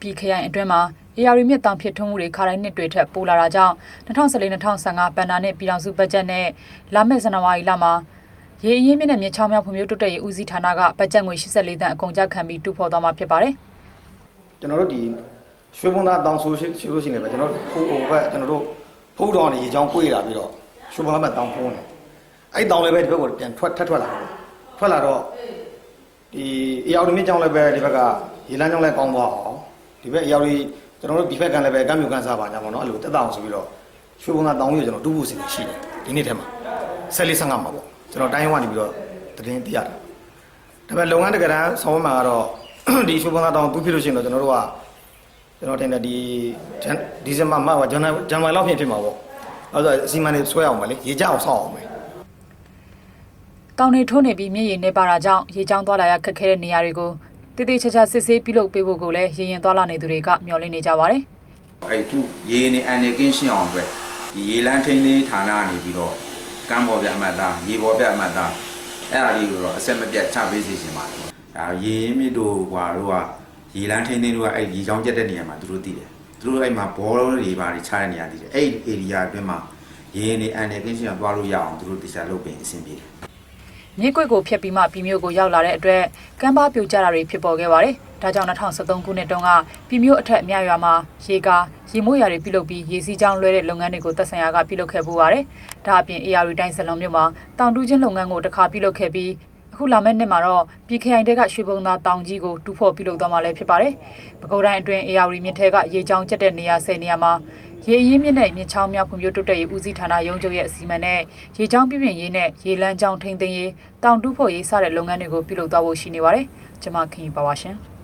ပြည်ခရိုင်အတွင်းမှာအေယာရီမြစ်တောင်ဖြစ်ထွန်းမှုတွေခါတိုင်းနှစ်တွေထက်ပိုလာတာကြောင့်2014-2015ဘဏ္ဍာနှစ်ပြည်ထောင်စုဘတ်ဂျက်နဲ့လာမယ့်ဇန်နဝါရီလမှာရေအရင်းမြစ်နဲ့မြစ်ချောင်းများဖွံ့ဖြိုးတိုးတက်ရေးဦးစီးဌာနကဘတ်ဂျက်ငွေ84သန်းအကုန်အကျခံပြီးတူဖော်သွားမှာဖြစ်ပါတယ်ကျွန်တော်တို့ဒီရွှေဘုံသားတောင်ဆိုရှိရှိလို့ရှိနေပဲကျွန်တော်တို့ဖိုးဟိုဘက်ကျွန်တော်တို့ဖိုးတော်နေရေချောင်းပွေးလာပြီးတော့ရွှေဘုံသားဘက်တောင်ဖုံးတယ်အဲ့တောင်လည်းပဲဒီဘက်ကိုပြန်ထွက်ထပ်ထွက်လာတယ်ထွက်လာတော့ဒီအေယော်ဒီမြင့်ကျောင်းလည်းပဲဒီဘက်ကရေလန်းကျောင်းလည်းကောင်းသွားအောင် ဒီဘက်အေယော်ဒီကျွန်တော်တို့ဒီဘက်ကလည်းပဲကမ်းမြူကမ်းစားပါကြပါတော့အဲ့လိုတက်တောင်ဆိုပြီးတော့ရွှေဘုံသားတောင်ကြီးကိုကျွန်တော်တူးဖို့စီစဉ်ရှိတယ်ဒီနေ့ထဲမှာဆက်လေး15မှာပေါ့ကျွန်တော်တိုင်းဝကနေပြီးတော့တရင်သိရတယ်ဒါပေမဲ့လုပ်ငန်းတကယ်တမ်းဆောင်းမှာကတော့ဒီရွှေဘုံသားတောင်တူးဖြစ်လို့ရှိရင်တော့ကျွန်တော်တို့ကကျွန်တော်တင်တယ်ဒီဒီဇင်ဘာမှာဇန်နဝါရီဇန်နဝါရီလောက်ဖြစ်ဖြစ်မှာပေါ့အဲဒါအစီအမံတွေဆွဲအောင်ပါလေရေကြအောင်ဆောက်အောင်ပဲတောင်တွေထိုးနေပြီးမြစ်ရေနေပါတာကြောင့်ရေချောင်းသွားလာရခက်ခဲတဲ့နေရာတွေကို တည်တည်ချာချာစစ်ဆေးပြုလုပ်ပေးဖို့ကိုလည်းရေရင်သွားလာနေသူတွေကမျှော်လင့်နေကြပါတယ်အဲ့သူရေနေအန်နေကင်းရှင်းအောင်အတွက်ဒီရေလန်းထိန်းသိမ်းဌာနကနေပြီးတော့ကမ်းပေါ်ပြအမှတ်သားရေပေါ်ပြအမှတ်သားအဲ့ဒါလေးကိုတော့အဆက်မပြတ်ချပေးစီရှင်ပါတယ်ဒါရေရင်းမြစ်တို့ဟွာတို့ကရေလန်းထိန်းသိမ်းတို့ကအဲ့ရေချောင်းကျက်တဲ့နေရာမှာသူတို့သိတယ်သူတို့အဲ့မှာဘောတွေပါတွေချတဲ့နေရာသိတယ်အဲ့ဒီ area အတွင်းမှာရေနေအန်နေကင်းရှင်းအောင်သွားလို့ရအောင်သူတို့တရားလုပ်ပင်အဆင်ပြေတယ် မြစ်ကွက်ကိုဖျက်ပြီးမှပြည်မျိုးကိုရောက်လာတဲ့အတွက်ကမ်းပါပြိုကျတာတွေဖြစ်ပေါ်ခဲ့ပါတယ်။ဒါကြောင့်2013ခုနှစ်တုန်းကပြည်မျိုးအထက်အမြရွာမှာရေကားရေမိုးရာတွေပြုလုပ်ပြီးရေစီးကြောင်းလွှဲတဲ့လုပ်ငန်းတွေကိုသက်ဆိုင်ရာကပြုလုပ်ခဲ့ပူပါတယ်။ဒါအပြင် AR တိုင်းစလုံးမြို့မှာတောင်တူးချင်းလုပ်ငန်းကိုတစ်ခါပြုလုပ်ခဲ့ပြီးအခုလာမယ့်နှစ်မှာတော့ပြည်ခရိုင်တဲကရွှေဘုံသားတောင်ကြီးကိုတူဖို့ပြုလုပ်သွားမှာလည်းဖြစ်ပါတယ်။ပဲခူးတိုင်းအတွင်း AR မြစ်ထဲကရေကြောင်းကျက်တဲ့နေရာ10နေရာမှာ ရေအရင်းမြစ်နဲ့မြစ်ချောင်းများဖွံ့ဖြိုးတိုးတက်ရေးဦးစီးဌာနရုံးချုပ်ရဲ့အစီအမံနဲ့ရေချောင်းပြည်ပြင်ရေးနဲ့ရေလမ်းကြောင်းထိန်းသိမ်းရေးတောင်တူးဖို့ရေးစတဲ့လုပ်ငန်းတွေကိုပြုလုပ်သွားဖို့ရှိနေပါတယ်။ကျွန်မခင်ပါပါရှင်။